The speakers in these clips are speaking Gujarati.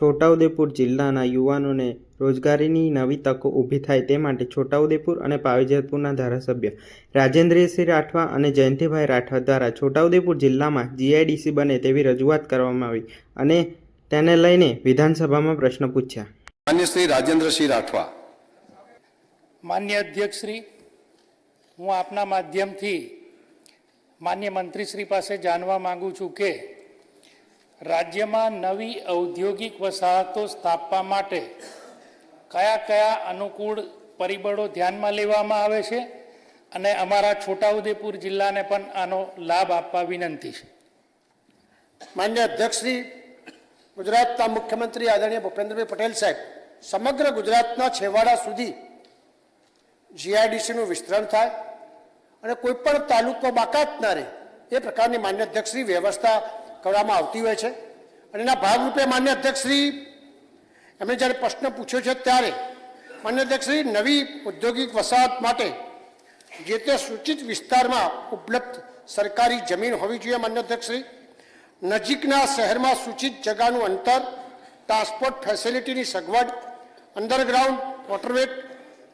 છોટાઉદેપુર જિલ્લાના યુવાનોને રોજગારીની નવી તકો ઊભી થાય તે માટે છોટાઉદેપુર અને પાવીજેતપુરના ધારાસભ્ય રાજેન્દ્રસિંહ રાઠવા અને જયંતિભાઈ રાઠવા દ્વારા છોટાઉદેપુર જિલ્લામાં જીઆઈડીસી બને તેવી રજૂઆત કરવામાં આવી અને તેને લઈને વિધાનસભામાં પ્રશ્ન પૂછ્યા. માન્ય શ્રી રાજેન્દ્રસિંહ રાઠવા. માન્ય અધ્યક્ષશ્રી હું આપના માધ્યમથી માન્ય મંત્રીશ્રી પાસે જાણવા માગું છું કે રાજ્યમાં નવી ઔદ્યોગિક વસાહતો સ્થાપવા માટે કયા કયા અનુકૂળ પરિબળો ધ્યાનમાં લેવામાં આવે છે અને અમારા છોટાઉદેપુર જિલ્લાને પણ આનો લાભ આપવા વિનંતી છે. માન્ય અધ્યક્ષશ્રી ગુજરાતના મુખ્યમંત્રી આદરણીય ભૂપેન્દ્રભાઈ પટેલ સાહેબ, સમગ્ર ગુજરાતના છેવાડા સુધી જીઆઈડીસીનું વિસ્તરણ થાય અને કોઈ પણ તાલુકો બાકાત ના રહે એ પ્રકારની માન્ય અધ્યક્ષની વ્યવસ્થા કરવામાં આવતી હોય છે. અને એના ભાગરૂપે માન્ય અધ્યક્ષશ્રી એમણે જ્યારે પ્રશ્ન પૂછ્યો છે ત્યારે માન્ય અધ્યક્ષશ્રી નવી ઔદ્યોગિક વસાહત માટે જે તે સૂચિત વિસ્તારમાં ઉપલબ્ધ સરકારી જમીન હોવી જોઈએ માન્ય અધ્યક્ષશ્રી નજીકના શહેરમાં સૂચિત જગાનું અંતર, ટ્રાન્સપોર્ટ ફેસિલિટીની સગવડ, અંડરગ્રાઉન્ડ વોટરવેટ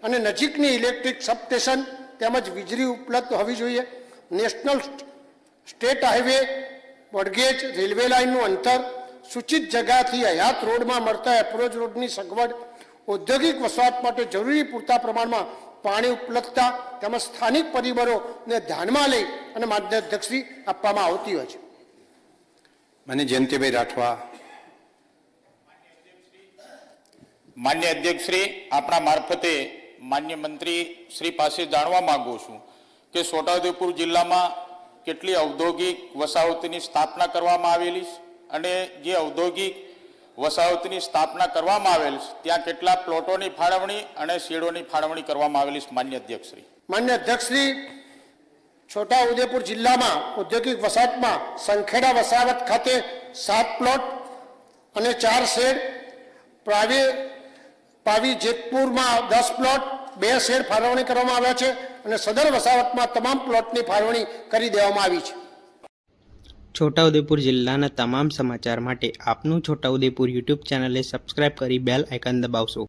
અને નજીકની ઇલેક્ટ્રિક સબસ્ટેશન તેમજ વીજળી ઉપલબ્ધ હોવી જોઈએ. National state highway broad gauge railway લાઇનનું અંતર સૂચિત જગ્યાથી હયાત રોડમાં મળતા એપ્રોચ રોડની સગવડ ઔદ્યોગિક વસવાટ માટે જરૂરી પૂરતા પ્રમાણમાં પાણી ઉપલબ્ધતા તેમજ સ્થાનિક પરિબળોને ધ્યાનમાં લઈ અને માન્ય આપવામાં આવતી હોય છે. મને જયંતિભાઈ રાઠવા. માન્ય અધ્યક્ષશ્રી આપણા મારફતે માન્ય મંત્રી શ્રી પાસે જાણવા માગું છું કે છોટાઉદેપુર જિલ્લામાં કેટલી ઔદ્યોગિક વસાહતની સ્થાપના કરવામાં આવેલી અને જે ઔદ્યોગિક વસાહતની સ્થાપના કરવામાં આવેલ ત્યાં કેટલા પ્લોટોની ફાળવણી અને શેડોની ફાળવણી કરવામાં આવેલી માન્ય અધ્યક્ષશ્રી માન્ય અધ્યક્ષશ્રી છોટા ઉદેપુર જિલ્લામાં ઔદ્યોગિક વસાહતમાં સંખેડા વસાવત ખાતે સાત પ્લોટ અને ચાર શેડ, પ્રાવી, પાવી જેતપુરમાં દસ પ્લોટ બે શેડ ફાળવણી કરવામાં આવ્યા છે અને સદર વસાવતમાં તમામ પ્લોટની ફાળવણી કરી દેવામાં આવી છે. છોટાઉદેપુર જિલ્લાના તમામ સમાચાર માટે આપનું છોટાઉદેપુર યુટ્યુબ ચેનલને સબસ્ક્રાઇબ કરી બેલ આઇકન દબાવશો.